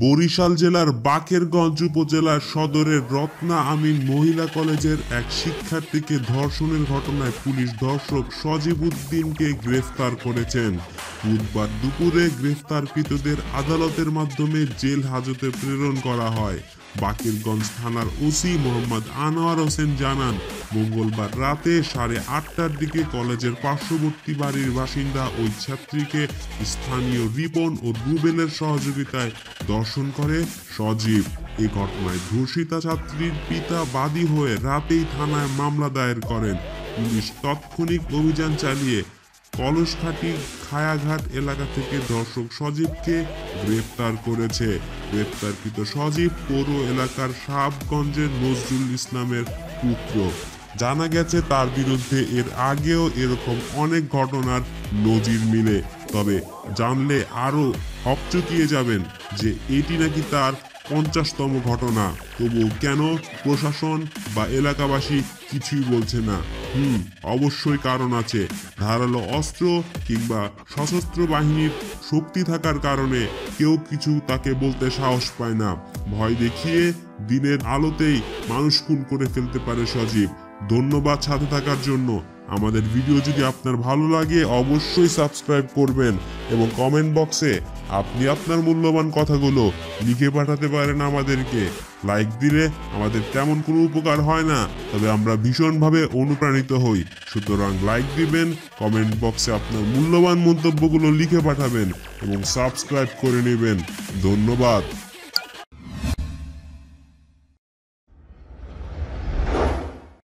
বরিশাল জেলার বাকেরগঞ্জ উপজেলার সদরের রত্না আমিন মহিলা কলেজের এক শিক্ষার্থীকে ধর্ষণের ঘটনায় পুলিশ ধর্ষক সজীব উদ্দিনকে গ্রেফতার করেছেন। বুধবার দুপুরে গ্রেফতারকৃতদের আদালতের মাধ্যমে জেল হাজতে প্রেরণ করা হয়। বাকেরগঞ্জ থানার ওসি মোহাম্মদ আনোয়ার হোসেন জানান, মঙ্গলবার রাতে সাড়ে আটটার দিকে কলেজের পার্শ্ববর্তী বাড়ির বাসিন্দা ওই ছাত্রীকে স্থানীয় রিপন ও রুবেলের সহযোগিতায় দর্শন করে সজীব। এ ঘটনায় ধর্ষিতা ছাত্রীর পিতা বাদী হয়ে রাতেই থানায় মামলা দায়ের করেন। পুলিশ তাৎক্ষণিক অভিযান চালিয়ে কলসখাটি খায়াঘাট এলাকা থেকে দর্শক সজীবকে গ্রেপ্তার করেছে। গ্রেপ্তারকৃত সজীব পৌর এলাকার সাহাবগঞ্জের নজরুল ইসলামের পুত্র। জানা গেছে, তার বিরুদ্ধে এর আগেও এরকম অনেক ঘটনার নজির মিলে। তবে জানলে আরও হকচকিয়ে যাবেন যে এটি নাকি তার পঞ্চাশতম ঘটনা। তবু কেন প্রশাসন বা এলাকাবাসী কিছুই বলছে না? হুম, অবশ্যই কারণ আছে। ধারালো অস্ত্র কিংবা সশস্ত্র বাহিনীর শক্তি থাকার কারণে কেউ কিছু তাকে বলতে সাহস পায় না। ভয় দেখিয়ে দিনের আলোতেই মানুষ খুন করে ফেলতে পারে সজীব। ধন্যবাদ সাথে থাকার জন্য। আমাদের ভিডিও যদি আপনার ভালো লাগে, অবশ্যই সাবস্ক্রাইব করবেন এবং কমেন্ট বক্সে আপনি আপনার মূল্যবান কথাগুলো লিখে পাঠাতে পারেন আমাদেরকে। লাইক দিলে আমাদের তেমন কোনো উপকার হয় না, তবে আমরা ভীষণভাবে অনুপ্রাণিত হই। সুতরাং লাইক দিবেন কমেন্ট বক্সে আপনার মূল্যবান মন্তব্যগুলো লিখে পাঠাবেন এবং সাবস্ক্রাইব করে নেবেন। ধন্যবাদ।